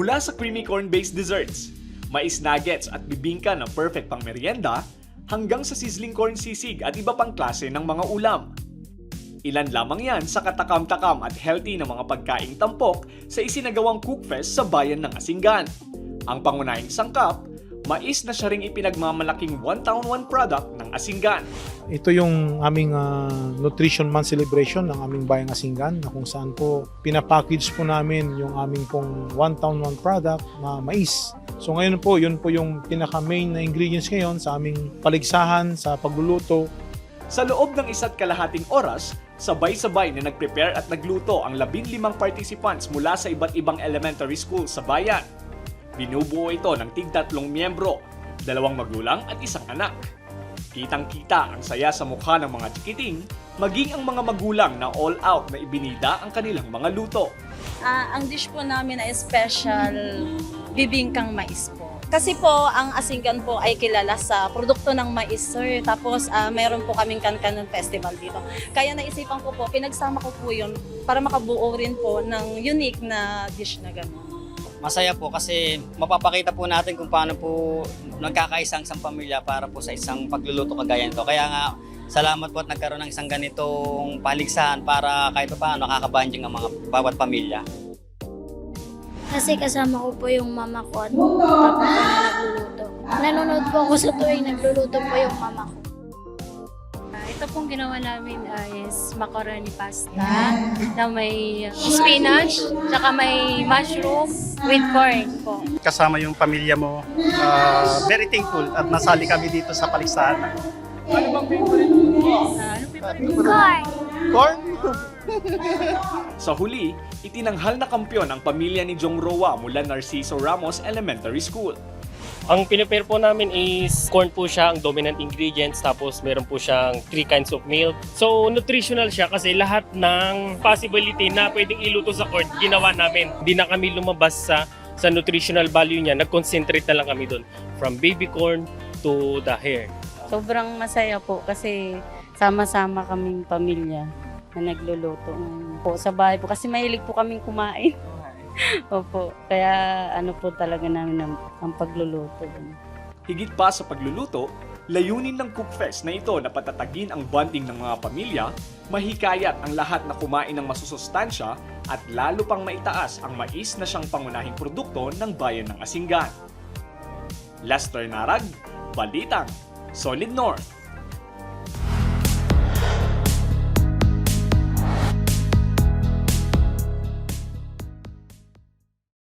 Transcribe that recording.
Mula sa creamy corn-based desserts, mais nuggets at bibingka na perfect pang merienda, hanggang sa sizzling corn sisig at iba pang klase ng mga ulam. Ilan lamang yan sa katakam-takam at healthy na mga pagkaing tampok sa isinagawang cookfest sa bayan ng Asingan. Ang pangunahing sangkap, mais na siya ring ipinagmamalaking One Town One product ng Asingan. Ito yung aming ah, Nutrition Month celebration ng aming Bayang Asingan na kung saan po pinapackage po namin yung aming pong One Town One product na mais. So ngayon po, yun po yung pinaka-main na ingredients ngayon sa aming paligsahan, sa pagluluto. Sa loob ng isa't kalahating oras, sabay-sabay na nag-prepare at nagluto ang 15 participants mula sa iba't ibang elementary school sa bayan. Binubuo ito ng tig-tatlong miyembro, dalawang magulang at isang anak. Kitang-kita ang saya sa mukha ng mga chikiting, maging ang mga magulang na all out na ibinida ang kanilang mga luto. Ah, ang dish po namin ay special bibingkang mais po. Kasi po, ang Asinggan po ay kilala sa produkto ng mais, sir. Tapos, ah, meron po kaming Kankanan Festival dito. Kaya naisipan ko po, pinagsama ko po yun para makabuo rin po ng unique na dish na gano'n. Masaya po kasi mapapakita po natin kung paano po nagkakaisang isang pamilya para po sa isang pagluluto kagaya nito. Kaya nga, salamat po at nagkaroon ng isang ganitong paligsahan para kahit pa paano nakakabanding ang mga bawat pamilya. Kasi kasama ko po yung mama ko at papa ko na nagluluto. Nanonood po ako sa tuwing nagluluto po yung mama ko. Ito pong ginawa namin ah, is macaroni pasta na may spinach, tsaka may mushroom with corn po. kasama yung pamilya mo. Ah, very thankful at nasali kami dito sa paligsahan. Ah, ano favorite Corn! Corn? Sa huli, itinanghal na kampyon ang pamilya ni Jong Roa mula Narciso Ramos Elementary School. Ang pinipare po namin is corn po siya ang dominant ingredients tapos meron po siyang three kinds of milk. So nutritional siya kasi lahat ng possibility na pwedeng iluto sa corn ginawa namin. Hindi na kami lumabas sa sa nutritional value niya. Nag-concentrate na lang kami doon from baby corn to the hair. Sobrang masaya po kasi sama-sama kaming pamilya na nagluluto po sa bahay po kasi mahilig po kaming kumain. Opo, kaya ano po talaga namin ang, ang pagluluto. Higit pa sa pagluluto, layunin ng Cookfest na ito na patatagin ang bonding ng mga pamilya, mahikayat ang lahat na kumain ng masusustansya at lalo pang maitaas ang mais na siyang pangunahing produkto ng bayan ng Asingan. Lester Narag, Balitang, Solid North.